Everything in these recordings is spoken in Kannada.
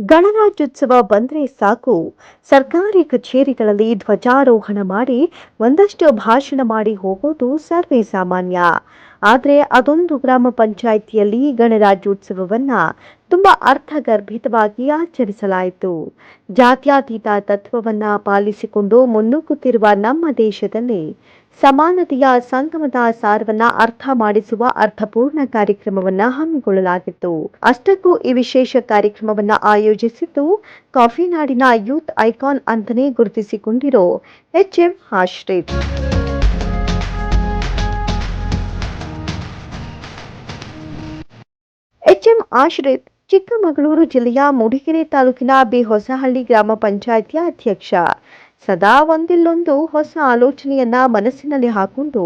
ಗಣರಾಜ್ಯೋತ್ಸವ ಬಂದ್ರೆ ಸಾಕು. ಸರ್ಕಾರಿ ಕಚೇರಿಗಳಲ್ಲಿ ಧ್ವಜಾರೋಹಣ ಮಾಡಿ ಒಂದಷ್ಟು ಭಾಷಣ ಮಾಡಿ ಹೋಗೋದು ಸರ್ವೇ ಸಾಮಾನ್ಯ. ಆದರೆ ಅದೊಂದು ಗ್ರಾಮ ಪಂಚಾಯಿತಿಯಲ್ಲಿ ಗಣರಾಜ್ಯೋತ್ಸವವನ್ನ ತುಂಬಾ ಅರ್ಥಗರ್ಭಿತವಾಗಿ ಆಚರಿಸಲಾಯಿತು. ಜಾತ್ಯಾತೀತ ತತ್ವವನ್ನ ಪಾಲಿಸಿಕೊಂಡು ಮುನ್ನುಗ್ಗುತ್ತಿರುವ ನಮ್ಮ ದೇಶದಲ್ಲಿ ಸಮಾನತೆಯ ಸಂಗಮದ ಸಾರವನ್ನ ಅರ್ಥ ಮಾಡಿಸುವ ಅರ್ಥಪೂರ್ಣ ಕಾರ್ಯಕ್ರಮವನ್ನ ಹಮ್ಮಿಕೊಳ್ಳಲಾಗಿತ್ತು. ಅಷ್ಟಕ್ಕೂ ಈ ವಿಶೇಷ ಕಾರ್ಯಕ್ರಮವನ್ನ ಆಯೋಜಿಸಿದ್ದು ಕಾಫಿ ನಾಡಿನ ಯೂತ್ ಐಕಾನ್ ಅಂತಲೇ ಗುರುತಿಸಿಕೊಂಡಿರೋ H M Ashrith HM Ashrith Chikkamagaluru ಜಿಲ್ಲೆಯ ಮೂಡಿಗೆರೆ ತಾಲೂಕಿನ ಬಿ ಹೊಸಹಳ್ಳಿ ಗ್ರಾಮ ಪಂಚಾಯತಿಯ ಅಧ್ಯಕ್ಷ. ಸದಾ ಒಂದಿಲ್ಲೊಂದು ಹೊಸ ಆಲೋಚನೆಯನ್ನ ಮನಸ್ಸಿನಲ್ಲಿ ಹಾಕೊಂಡು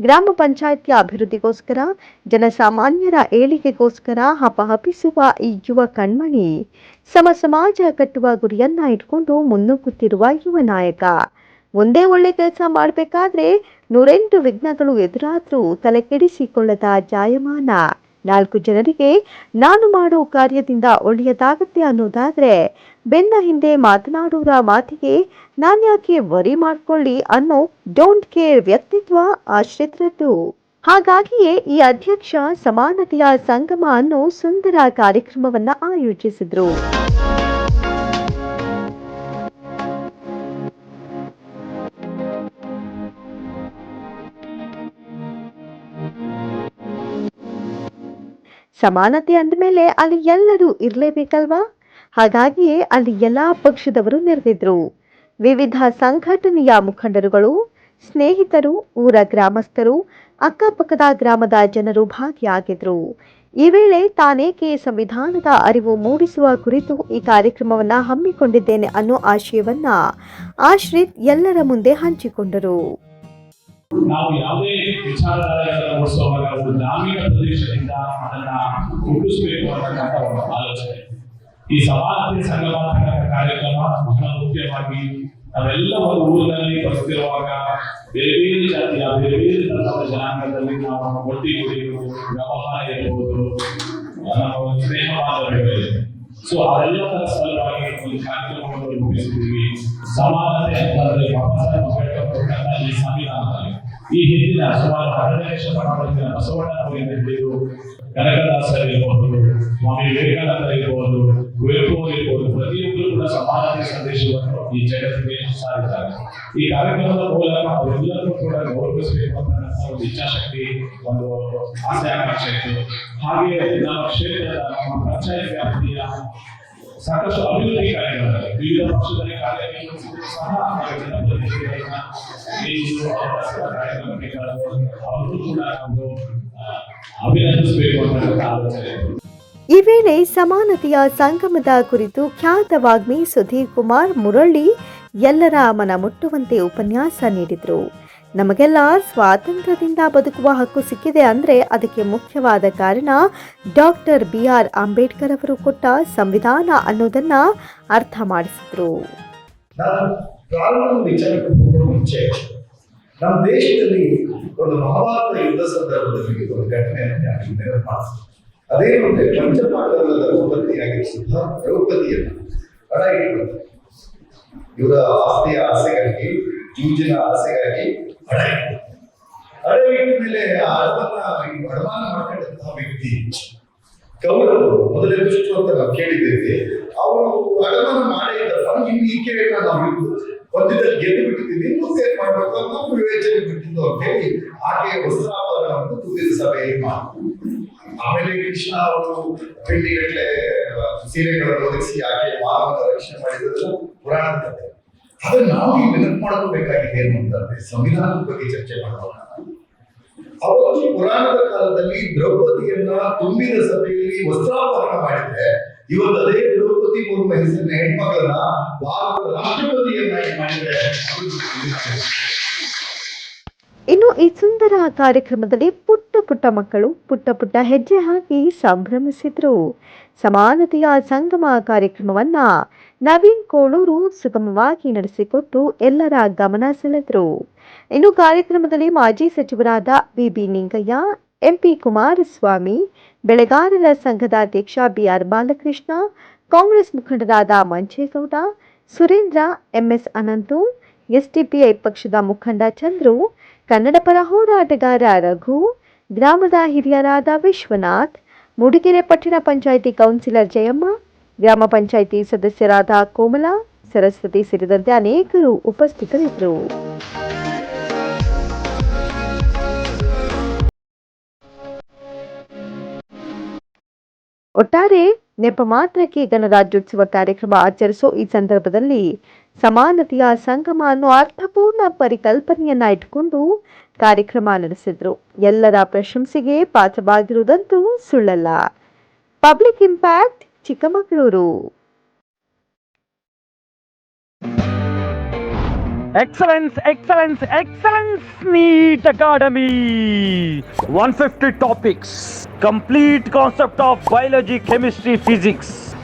ಗ್ರಾಮ ಪಂಚಾಯಿತಿಯ ಅಭಿವೃದ್ಧಿಗೋಸ್ಕರ, ಜನಸಾಮಾನ್ಯರ ಏಳಿಗೆಗೋಸ್ಕರ ಹಪಹಪಿಸುವ ಈ ಯುವ ಕಣ್ಮಣಿ ಸಮ ಸಮಾಜ ಕಟ್ಟುವ ಗುರಿಯನ್ನ ಇಟ್ಕೊಂಡು ಮುನ್ನುಗ್ಗುತ್ತಿರುವ ಯುವ ನಾಯಕ. ಒಂದೇ ಒಳ್ಳೆ ಕೆಲಸ ಮಾಡಬೇಕಾದ್ರೆ ನೂರೆಂಟು ವಿಘ್ನಗಳು ಎದುರಾದ್ರೂ ತಲೆ ಕೆಡಿಸಿಕೊಳ್ಳದ ಜಾಯಮಾನ. ನಾಲ್ಕು ಜನರಿಗೆ ನಾನು ಮಾಡೋ ಕಾರ್ಯದಿಂದ ಒಳ್ಳೆಯದಾಗತ್ತೆ ಅನ್ನೋದಾದ್ರೆ ಬೆನ್ನ ಹಿಂದೆ ಮಾತನಾಡೋರ ಮಾತಿಗೆ ನಾನ್ಯಾಕೆ ವರಿ ಮಾಡ್ಕೊಳ್ಳಿ ಅನ್ನೋ ಡೋಂಟ್ ಕೇರ್ ವ್ಯಕ್ತಿತ್ವ ಆಶ್ರಿತರದ್ದು. ಹಾಗಾಗಿಯೇ ಈ ಅಧ್ಯಕ್ಷ ಸಮಾನತೆಯ ಸಂಗಮ ಅನ್ನೋ ಸುಂದರ ಕಾರ್ಯಕ್ರಮವನ್ನ ಆಯೋಜಿಸಿದ್ರು. ಸಮಾನತೆ ಅಂದಮೇಲೆ ಅಲ್ಲಿ ಎಲ್ಲರೂ ಇರಲೇಬೇಕಲ್ವಾ? ಹಾಗಾಗಿಯೇ ಅಲ್ಲಿ ಎಲ್ಲ ಪಕ್ಷದವರು ನೆರೆದಿದ್ರು. ವಿವಿಧ ಸಂಘಟನೆಯ ಮುಖಂಡರುಗಳು, ಸ್ನೇಹಿತರು, ಊರ ಗ್ರಾಮಸ್ಥರು, ಅಕ್ಕಪಕ್ಕದ ಗ್ರಾಮದ ಜನರು ಭಾಗಿಯಾಗಿದ್ರು. ಈ ವೇಳೆ ತಾನೇಕೆ ಸಂವಿಧಾನದ ಅರಿವು ಮೂಡಿಸುವ ಕುರಿತು ಈ ಕಾರ್ಯಕ್ರಮವನ್ನ ಹಮ್ಮಿಕೊಂಡಿದ್ದೇನೆ ಅನ್ನೋ ಆಶಯವನ್ನ ಆಶ್ರಿತ್ ಎಲ್ಲರ ಮುಂದೆ ಹಂಚಿಕೊಂಡರು. ನಾವು ಯಾವುದೇ ವಿಚಾರಧಾರೆಗಳನ್ನು ಓಡಿಸುವಾಗ ಒಂದು ಗ್ರಾಮೀಣ ಪ್ರದೇಶದಿಂದ ಅದನ್ನ ಹುಟ್ಟಿಸಬೇಕು ಅನ್ನತಕ್ಕಂಥ ಒಂದು ಆಲೋಚನೆ. ಈ ಸಮಾನತೆ ಸಂಗಮ ಕಾರ್ಯಕ್ರಮ ಬಹಳ ಮುಖ್ಯವಾಗಿ ನಾವೆಲ್ಲ ಒಂದು ಊರಿನಲ್ಲಿ ಬರುತ್ತಿರುವಾಗ ಬೇರೆ ಬೇರೆ ಜಾತಿಯ, ಬೇರೆ ಬೇರೆ ತರಹದ ಜನಾಂಗದಲ್ಲಿ ನಾವು ಒಟ್ಟಿಗೂಡಿರು ವ್ಯವಹಾರ ಇರಬಹುದು ನಮ್ಮ ಸ್ನೇಹ ಬಾಂಧವ್ಯಗಳಿದೆ ಸೊ ಅವೆಲ್ಲದರ ಸಲುವಾಗಿ ಒಂದು ಕಾರ್ಯಕ್ರಮವನ್ನು ರೂಪಿಸಿದ್ದೀವಿ. ಸಮಾನತೆ ಅಂತಂದ್ರೆ ಬಾಬಾ ಸಾಹೇಬ್ ಅಂಬೇಡ್ಕರ್ ಈ ಈ ಹಿಂದಿನ ಸುಮಾರು ಹನ್ನೆರಡನೇ ಶತಮಾನದ ಬಸವಣ್ಣನವರಿಂದ ಹಿಡಿದು ಇರಬಹುದು ಸ್ವಾಮಿ ವಿವೇಕಾನಂದ ಇರಬಹುದು ಕುವೆಂಪು ಪ್ರತಿಯೊಬ್ಬರು ಕೂಡ ಸಮಾನತೆ ಸಂದೇಶವನ್ನು ಈ ಜಗತ್ತಿಗೆ ಸಾರಿದ್ದಾರೆ. ಈ ಕಾರ್ಯಕ್ರಮದ ಮೂಲಕ ಅವರೆಲ್ಲರೂ ಕೂಡ ಗೌರವಿಸಬೇಕು ಅಂತ ಒಂದು ಇಚ್ಛಾಶಕ್ತಿ, ಒಂದು ಆಸೆ ಆಕಾಂಕ್ಷೆ ಇತ್ತು. ಹಾಗೆ ನಮ್ಮ ಕ್ಷೇತ್ರದ ನಮ್ಮ ಪಂಚಾಯತ್ ವ್ಯಾಪ್ತಿಯ ಸಾಕಷ್ಟು ಅಭಿವೃದ್ಧಿ ಕಾರ್ಯಗಳಿವೆ ವಿವಿಧ ಪಕ್ಷದಲ್ಲಿ ಕಾರ್ಯನಿರ್ವಹಿಸಿದ್ರು ಕೂಡ ಅಭಿನಂದಿಸಬೇಕು ಆಲೋಚನೆ. ಈ ವೇಳೆ ಸಮಾನತೆಯ ಸಂಗಮದ ಕುರಿತು ಖ್ಯಾತ ವಾಗ್ಮಿ ಸುಧೀರ್ ಕುಮಾರ್ ಮುರಳಿ ಎಲ್ಲರ ಮನ ಮುಟ್ಟುವಂತೆ ಉಪನ್ಯಾಸ ನೀಡಿದರು. ನಮಗೆಲ್ಲ ಸ್ವಾತಂತ್ರ್ಯದಿಂದ ಬದುಕುವ ಹಕ್ಕು ಸಿಕ್ಕಿದೆ ಅಂದರೆ ಅದಕ್ಕೆ ಮುಖ್ಯವಾದ ಕಾರಣ ಡಾಕ್ಟರ್ ಬಿ ಆರ್ ಅಂಬೇಡ್ಕರ್ ಅವರು ಕೊಟ್ಟ ಸಂವಿಧಾನ ಅನ್ನೋದನ್ನ ಅರ್ಥ ಮಾಡಿಸಿದ್ರು. ನಮ್ಮ ದೇಶದಲ್ಲಿ ಒಂದು ಮಹಾಭಾರತ ಯುದ್ಧ ಸಂದರ್ಭದಲ್ಲಿ ಒಂದು ಘಟನೆಯನ್ನು ಅಂದ್ರೆ ಪಂಚಪಾಂಡವರ ಧರ್ಮಪತ್ನಿಯಾಗಿರುವ ದ್ರೌಪದಿಯನ್ನು ಹಣ ಇಟ್ಟು ಇವರ ಆಸ್ತಿಯ ಆಸೆಗಾಗಿ ಜೂಜಿನ ಆಸೆಗಾಗಿ ಹಣ ಹಣ ಇಟ್ಟ ಮೇಲೆ ಆ ಹಣವನ್ನ ಅಡಮಾನ ಮಾಡ್ಕೊಂಡಂತಹ ವ್ಯಕ್ತಿ ಕೌರವರು ಮೊದಲೇ ದುಷ್ಟು ಅಂತ ನಾವು ಕೇಳಿದ್ದೇವೆ. ಅವರು ಅಡಮಾನ ಮಾಡೇ ಇನ್ನು ಈ ಕೇಳಿನ ನಾವು ಪದ್ಯದಲ್ಲಿ ಗೆದ್ದು ಬಿಟ್ಟಿದ್ದೀವಿ ಮುಂದೆ ಮಾಡ್ಬೇಕು ಅಂತ ನಾವು ವಿವೇಚನೆ ಬಿಟ್ಟಿದ್ದು ಅಂತ ಹೇಳಿ ಆಕೆಯ ವಸ್ತ್ರಾಭರಣವನ್ನು ತುದಿದ ಸಭೆಯಲ್ಲಿ ಮಾಡಿದ್ರು. ಆಮೇಲೆ ಕೃಷ್ಣ ಅವರು ಪಿಂಡಿಗಟ್ಟಲೆ ಸೀರೆಗಳನ್ನು ಒದಗಿಸಿ ಆಕೆಯ ಮಾನವನ ರಕ್ಷಣೆ ಮಾಡಿದ್ರು ಪುರಾಣ ಕಥೆ ಆದ್ರೆ ನಾವು ಈಗ ನೆನಪು ಮಾಡ್ಕೋಬೇಕಾಗಿದೆ ಏನು ಅಂತಂದ್ರೆ ಸಂವಿಧಾನದ ಬಗ್ಗೆ ಚರ್ಚೆ ಮಾಡೋಣ ಅವತ್ತು ಪುರಾಣದ ಕಾಲದಲ್ಲಿ ದ್ರೌಪದಿಯನ್ನ ತುಂಬಿದ ಸಭೆಯಲ್ಲಿ ವಸ್ತ್ರಾಪಹರಣ ಮಾಡಿದ್ರೆ ಇವತ್ತು ಅದೇ ದ್ರೌಪದಿ ಮುರ್ಮು ಹೆಸರಿನ ಹೆಣ್ಮಗಳನ್ನ ಭಾರತದ ರಾಷ್ಟ್ರಪತಿಯನ್ನಾಗಿ ಮಾಡಿದ್ರೆ ಇನ್ನು ಈ ಸುಂದರ ಕಾರ್ಯಕ್ರಮದಲ್ಲಿ ಪುಟ್ಟ ಪುಟ್ಟ ಮಕ್ಕಳು ಪುಟ್ಟ ಪುಟ್ಟ ಹೆಜ್ಜೆ ಹಾಕಿ ಸಂಭ್ರಮಿಸಿದ್ರು. ಸಮಾನತೆಯ ಸಂಗಮ ಕಾರ್ಯಕ್ರಮವನ್ನ ನವೀನ್ ಕೋಳೂರು ಸುಗಮವಾಗಿ ನಡೆಸಿಕೊಟ್ಟು ಎಲ್ಲರ ಗಮನ ಸೆಳೆದರು. ಇನ್ನು ಕಾರ್ಯಕ್ರಮದಲ್ಲಿ ಮಾಜಿ ಸಚಿವರಾದ ಬಿಬಿ ನಿಂಗಯ್ಯ, ಎಂಪಿ ಕುಮಾರಸ್ವಾಮಿ, ಬೆಳೆಗಾರರ ಸಂಘದ ಅಧ್ಯಕ್ಷ ಬಿಆರ್ ಬಾಲಕೃಷ್ಣ, ಕಾಂಗ್ರೆಸ್ ಮುಖಂಡರಾದ ಮಂಜೇಗೌಡ, ಸುರೇಂದ್ರ, ಎಂಎಸ್ ಅನಂತು ಎಸ್ಡಿಪಿಐ ಪಕ್ಷದ ಮುಖಂಡ ಚಂದ್ರು, ಕನ್ನಡ ಪರ ಹೋರಾಟಗಾರ ರಘು, ಗ್ರಾಮದ ಹಿರಿಯರಾದ ವಿಶ್ವನಾಥ್, ಮೂಡಿಗೆರೆ ಪಟ್ಟಣ ಪಂಚಾಯಿತಿ ಕೌನ್ಸಿಲರ್ ಜಯಮ್ಮ, ಗ್ರಾಮ ಪಂಚಾಯಿತಿ ಸದಸ್ಯರಾದ ಕೋಮಲ, ಸರಸ್ವತಿ ಸೇರಿದಂತೆ ಅನೇಕರು ಉಪಸ್ಥಿತರಿದ್ದರು. ಒಟ್ಟಾರೆ ನೆಪ ಮಾತ್ರಕ್ಕೆ ಗಣರಾಜ್ಯೋತ್ಸವ ಕಾರ್ಯಕ್ರಮ ಆಚರಿಸೋ ಈ ಸಂದರ್ಭದಲ್ಲಿ ಸಮಾನತೆಯ ಸಂಗಮ ಅನ್ನೋ ಅರ್ಥಪೂರ್ಣ ಪರಿಕಲ್ಪನೆಯನ್ನ ಇಟ್ಕೊಂಡು ಕಾರ್ಯಕ್ರಮ ನಡೆಸಿದ್ರು. ಎಲ್ಲರ ಪ್ರಶಂಸೆಗೆ ಪಾತ್ರವಾಗಿರುವುದಂತೂ ಸುಳ್ಳಲ್ಲ. Public impact Chikkamagaluru. Excellence excellence excellence NEET academy one fifty topics complete concept of biology chemistry physics